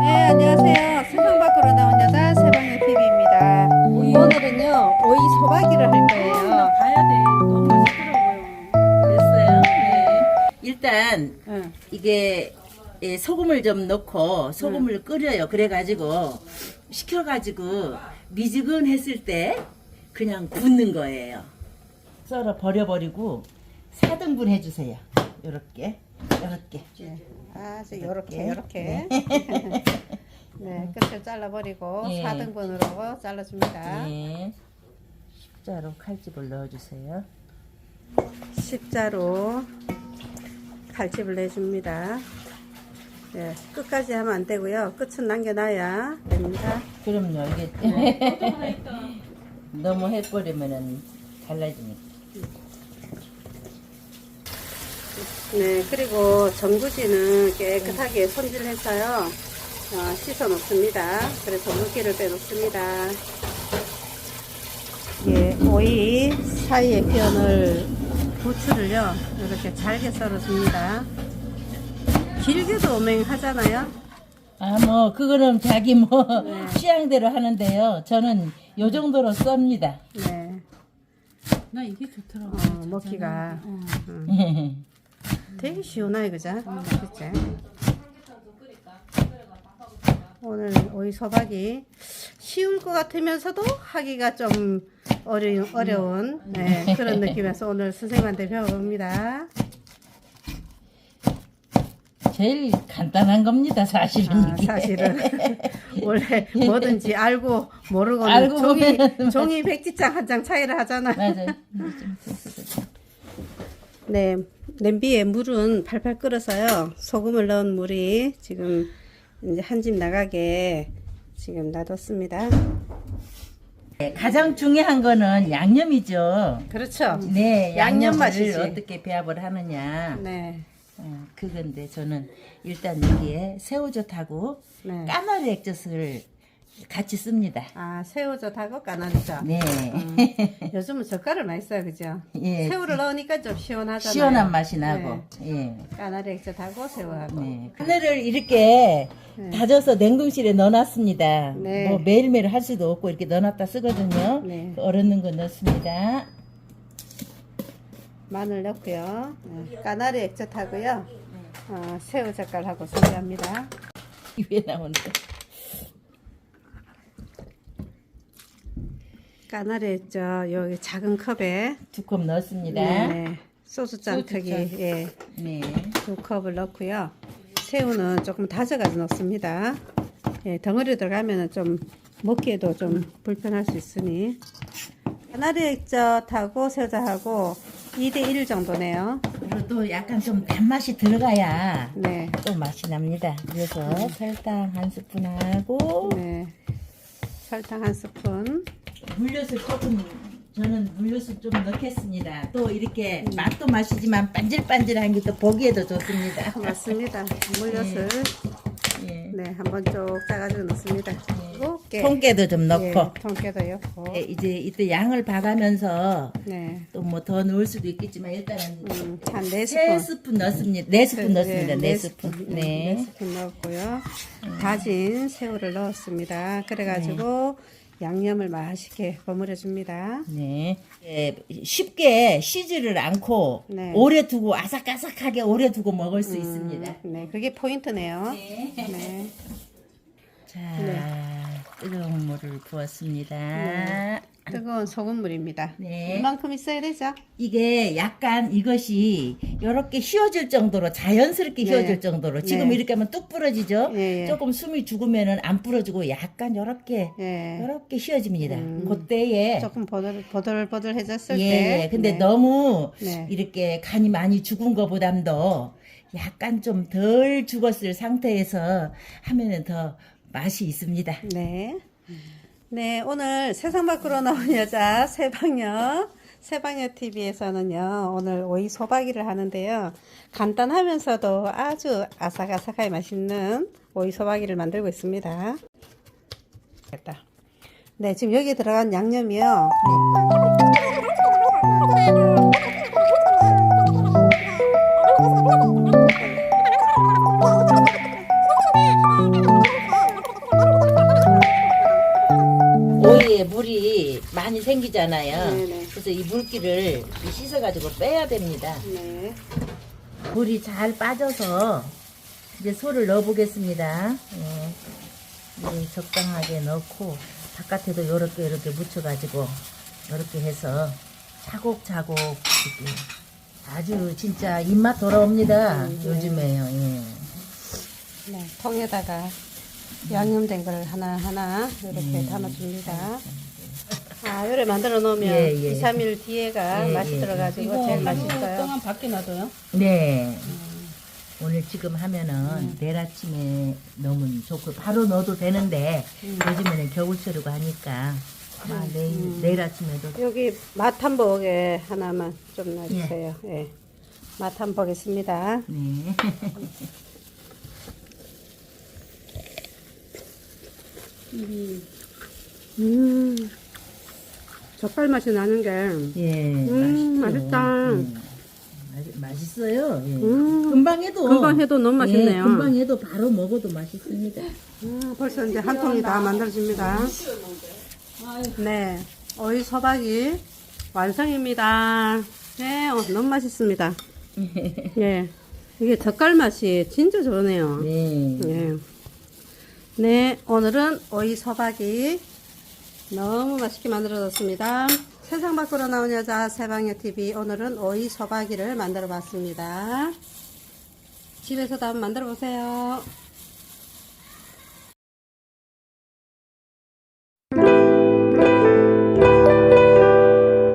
네, 안녕하세요. 세상 밖으로 나온 여자 세방의 TV입니다. 오늘은요, 오이 소박이를 할 거예요. 가야 돼. 너무 맛있더라고요. 됐어요. 네. 일단 응. 이게 예, 소금을 좀 넣고 소금을 끓여요. 그래가지고 식혀가지고 미지근했을 때 그냥 굽는 거예요. 썰어 버려버리고 4등분 해주세요. 요렇게 요렇게. 네. 아주 요렇게, 이렇게. 요렇게. 네, 끝을 잘라버리고 예. 4등분으로 잘라줍니다. 네. 십자로 칼집을 넣어주세요. 십자로 칼집을 내줍니다. 네, 끝까지 하면 안 되고요. 끝은 남겨놔야 됩니다. 그럼요. 이게 너무 해버리면은 달라지니까. 네, 그리고 전구지는 깨끗하게 손질해서요, 어, 씻어 놓습니다. 그래서 물기를 빼놓습니다. 예, 오이 사이에 끼어넣을 부추를요, 이렇게 잘게 썰어줍니다. 길게도 오맹하잖아요. 아, 뭐, 그거는 자기 뭐, 네. 취향대로 하는데요. 저는 요 정도로 썹니다. 네, 나 이게 좋더라고. 어, 먹기가 음, 되게 시원하게, 그죠? 그치? 오늘 오이 소박이 쉬울 것 같으면서도 하기가 좀 어려, 어려운 네, 그런 느낌에서 오늘 선생님한테 배워봅니다. 제일 간단한 겁니다, 사실은. 아, 이게. 사실은 원래 뭐든지 알고 모르고는 알고 종이, 보면은 종이 백지장 한 장 차이를 하잖아. 맞아요. 네, 냄비에 물은 팔팔 끓어서요. 소금을 넣은 물이 지금 이제 한 집 나가게 지금 놔뒀습니다. 네, 가장 중요한 거는 양념이죠. 그렇죠. 네, 양념 맛이지. 어떻게 배합을 하느냐. 네, 어, 그건데 저는 일단 여기에 새우젓하고 네. 까마리 액젓을 같이 씁니다. 아 새우젓 하고 까나리젓. 네. 요즘은 젓갈을 많이 써요, 그죠? 예. 새우를 넣으니까 좀 시원하잖아요. 시원한 맛이 나고. 예. 까나리 액젓하고 새우하고. 네. 하늘을 이렇게 다져서 냉동실에 넣어놨습니다. 네. 뭐 매일매일 할 수도 없고 이렇게 넣어놨다 쓰거든요. 네. 얼었는 거 넣습니다. 마늘 넣고요. 네, 까나리 액젓하고요. 어, 새우 젓갈하고 준비합니다. 왜 나오는데? 까나리 액젓 여기 작은 컵에 두 컵 넣었습니다. 네, 소주잔 소주잔. 크기 예, 네. 두 컵을 넣고요. 새우는 조금 다져가지고 넣습니다. 예, 덩어리 들어가면 좀 먹기에도 좀 불편할 수 있으니 까나리 액젓하고 새우젓하고 2대1 정도네요. 그리고 또 약간 좀 단맛이 들어가야 네, 또 맛이 납니다. 그래서 설탕 한 스푼 하고 네. 설탕 한 스푼. 물엿을 조금 저는 물엿을 좀 넣겠습니다. 또 이렇게 맛도 맛이지만 반질반질한 게 또 보기에도 좋습니다. 맞습니다. 물엿을 예. 네, 한번 쭉 짜가지고 넣습니다. 그리고 깨. 통깨도 좀 넣고 예, 통깨도 넣고. 예, 이제 이때 양을 봐가면서 네. 또 뭐 더 넣을 수도 있겠지만 일단은 음, 한 4스푼. 세 스푼 넣습니다. 네 스푼 넣습니다. 네 스푼. 네. 네. 스푼 넣었고요. 다진 새우를 넣었습니다. 그래가지고 양념을 맛있게 버무려 줍니다. 네. 예, 쉽게 쉬지를 않고 네. 오래 두고 아삭아삭하게 오래 두고 먹을 수 있습니다. 네, 그게 포인트네요. 네. 네. 자, 뜨거운 물을 부었습니다. 뜨거운 소금물입니다. 네. 이만큼 있어야 되죠? 이게 약간 이것이 이렇게 휘어질 정도로 자연스럽게 네. 휘어질 정도로 지금 네. 이렇게 하면 뚝 부러지죠. 예, 예. 조금 숨이 죽으면은 안 부러지고 약간 이렇게 예. 이렇게 휘어집니다. 그때에 조금 보들, 보들보들해졌을 예, 때. 예. 근데 네. 너무 네. 이렇게 간이 많이 죽은 것보담도 약간 좀 덜 죽었을 상태에서 하면은 더 맛이 있습니다. 네. 네, 오늘 세상 밖으로 나온 여자 세방녀, 세방녀 TV에서는요, 오늘 오이 소박이를 하는데요. 간단하면서도 아주 아삭아삭하게 맛있는 오이 소박이를 만들고 있습니다. 됐다. 네, 지금 여기 들어간 양념이요. 물이 많이 생기잖아요. 네네. 그래서 이 물기를 씻어가지고 빼야 됩니다. 네. 물이 잘 빠져서 이제 소를 넣어보겠습니다. 예. 예, 적당하게 넣고 바깥에도 이렇게 이렇게 묻혀가지고 이렇게 해서 차곡차곡 이렇게 아주 진짜 입맛 돌아옵니다. 요즘에요. 예. 네, 통에다가 양념된 걸 하나하나 이렇게 음. 담아줍니다. 아, 요래 만들어 놓으면 예, 예. 2, 3일 뒤에가 예, 맛이 예. 들어가지고 이거 제일 하루 맛있어요. 동안 밖에 놔둬요? 네. 오늘 지금 하면은 내일 아침에 넣으면 좋고 바로 넣어도 되는데 요즘에는 겨울철이고 하니까 아마 내일 내일 아침에도 여기 맛한 보게 하나만 좀 놔주세요. 예. 맛한 보겠습니다. 네. 음, 젓갈 맛이 나는 게, 예. 음, 맛있죠. 맛있다. 예. 맛- 맛있어요. 예. 음, 금방 해도 금방 해도 너무 맛있네요. 예, 금방 해도 바로 먹어도 맛있습니다. 음, 벌써 이제 한 통이 다 만들어집니다. 네, 오이 소박이 완성입니다. 네, 어, 너무 맛있습니다. 예, 이게 젓갈 맛이 진짜 좋네요. 네. 예. 네, 오늘은 오이 소박이 너무 맛있게 만들어졌습니다. 세상 밖으로 나온 여자 세방여 TV 오늘은 오이 소박이를 만들어 봤습니다. 집에서도 한번 만들어 보세요.